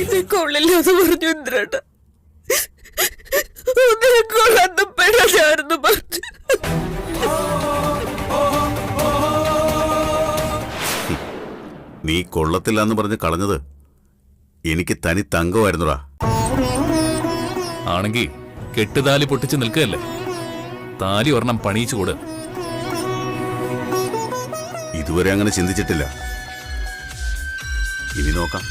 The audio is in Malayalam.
ഇത് കൊള്ളില്ലാന്ന് പറഞ്ഞു ഇന്ദ്രേട്ട ഒന്നിനെ കൊള്ളാത്ത പെണ്ണായിരുന്നു പറഞ്ഞു നീ കൊള്ളത്തില്ല എന്ന് പറഞ്ഞ് കളഞ്ഞത് എനിക്ക് തനി തങ്കമായിരുന്നുടാ. ആണെങ്കി കെട്ടുതാലി പൊട്ടിച്ച് നിൽക്കുകയല്ലേ? താലി ഒരെണ്ണം പണിയിച്ചു കൂട്. ഇതുവരെ അങ്ങനെ ചിന്തിച്ചിട്ടില്ല. ഇനി നോക്കാം.